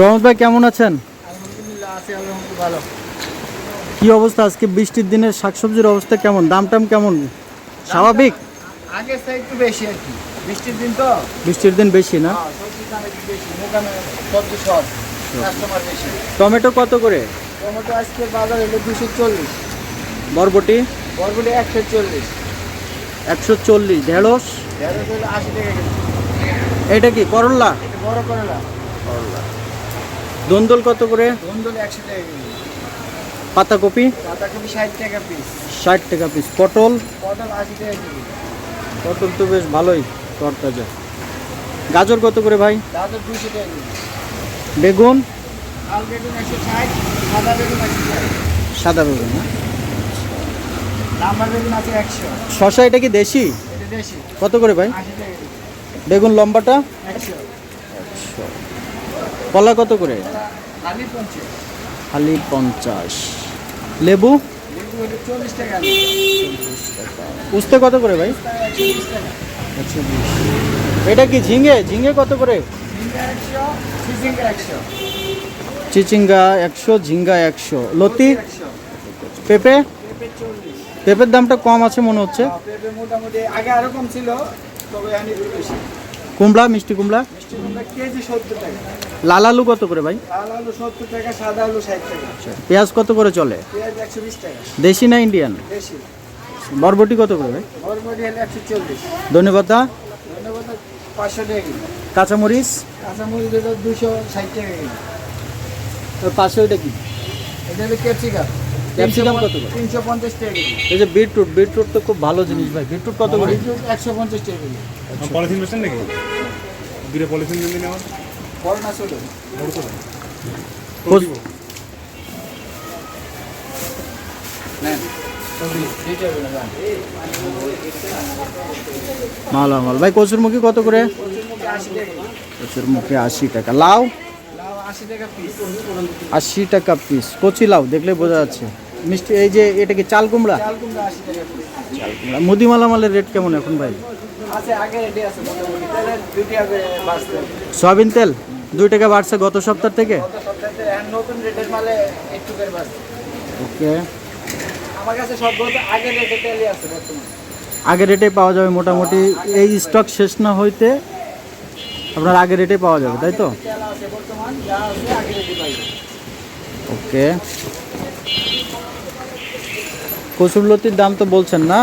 রহমত ভাই কেমন আছেন? আলহামদুলিল্লাহ ভালো। কি অবস্থা আজকে বৃষ্টির দিনের? শাকসবজির অবস্থা কেমন? দাম টাম কেমন? স্বাভাবিক? আগের থেকে একটু বেশি আর কি। বৃষ্টির দিন তো? বৃষ্টির দিন বেশি না? হ্যাঁ, টমেটো কত করে? টমেটো আজকে বাজার হলো দুশো চল্লিশ। বরবটি? বরবটি একশো চল্লিশ। একশো চল্লিশ। ঢেঁড়স? ঢেঁড়স হলো আশি টাকা এটা কি করল্লা বড় করলা। দন্দল কত করে? ধুন্দুল একশো টাকা পাতাকপি? ষাট টাকা পিস ষাট টাকা পিস পটল? পটল আশি টাকা কেজি। পটল তো বেশ ভালোই তরতাজা। গাজর কত করে ভাই? গাজর দুশো টাকা বেগুন? লাল বেগুন একশো ষাট সাদা বেগুন একশো ষাট। সাদা বেগুন লাম্বার বেগুন আছে একশো। শশা এটা কি দেশি? এটা দেশি। কত করে ভাই? বেগুন লম্বাটা? একশো। কলা কত করে? খালি পঞ্চাশ। লেবু? উস্তে কত করে ভাই? এটা কি ঝিঙে? ঝিঙে কত করে? চিচিঙ্গা একশো। ঝিঙ্গা একশো। লতি? পেঁপে? পেঁপে পেঁপের দামটা কম আছে মনে হচ্ছে। মোটামুটি আগে আরও কম ছিল তবে কুমড়া মিষ্টি কুমড়া? মিষ্টি কুমড়া কেজি সত্তর টাকা। লাল আলু কত করে ভাই? লাল আলু সত্তর টাকা সাদা আলু ষাট টাকা। পেঁয়াজ কত করে চলে? পেঁয়াজ একশো বিশ টাকা। দেশি না ইন্ডিয়ান? বরবটি কত করে ভাই? বরবটি হলে একশো চল্লিশ। ধন্যবাদা ধন্যবাদ পাঁচশো টাকা কাঁচামরিচ? কাঁচামরিচ দুশো ষাট টাকা পাশে ওইটা কি? এটা হলো ক্যাপসিকাম। ক্যাপসিকাম কত করে? তিনশো পঞ্চাশ টাকা কেজি। এই যে বিটরুট বিটরুট তো খুব ভালো জিনিস ভাই। বিটরুট কত করে? বিটরুট একশো পঞ্চাশ টাকা কেজি। পলিথিন নাকি? দূরে পলিথিন দিন আমার না ছোটো বড় তো কচ- নেন। দিতে হবে না যান। মালা মাল ভাই কচুরমুখী কত করে? কচুরমুখী আশি টাকা। আশি টাকা লাউ আশি টাকা পিস কচি লাউ দেখলে বোঝা যাচ্ছে। মিষ্টি এই যে এটা কি চাল কুমড়া? চাল কুমড়া আশি টাকা পিস মুদিমালা মালের রেট কেমন এখন ভাই? সয়াবিন তেল? দুই টাকা বাড়ছে গত সপ্তাহ থেকে? ওকে। আমার কাছে সব বলতে রেটে তেলই আছে বর্তমানে। আগে রেটে পাওয়া যাবে মোটামুটি। এই স্টক শেষ না হইতে আপনার আগে রেটে পাওয়া যাবে তাই তো? ওকে। কচুরলতির দাম তো বলছেন না?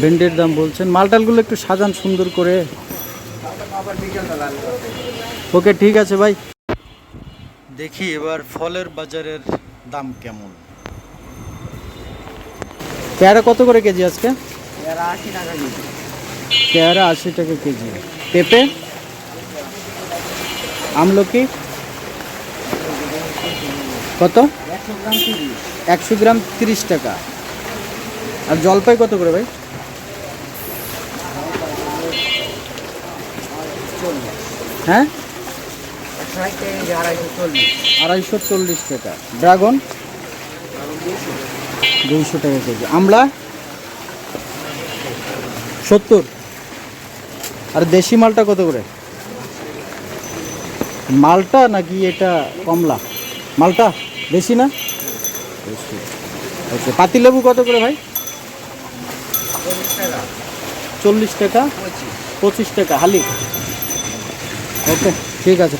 ভেন্ডির দাম বলছেন। মালটালগুলো একটু সাজান সুন্দর করে। ওকে ঠিক আছে ভাই। দেখি এবার ফলের বাজারের দাম কেমন। পেয়ারা কত করে কেজি আজকে? এরা আশি টাকা কেজি। পেয়ারা আশি টাকা কেজি। পেঁপে? আমলকি? কত? একশো গ্রাম তিরিশ টাকা। আর জলপাই কত করে ভাই? হ্যাঁ? আড়াইশো চল্লিশ টাকা। ড্রাগন? দুইশো টাকা কেজি। আমলা সত্তর। আর দেশি মালটা কত করে? মালটা নাকি এটা কমলা? মালটা বেশি না? দেশি পাতি পাতিলেবু কত করে ভাই? চল্লিশ টাকা? পঁচিশ টাকা, হালি। ওকে, ঠিক আছে।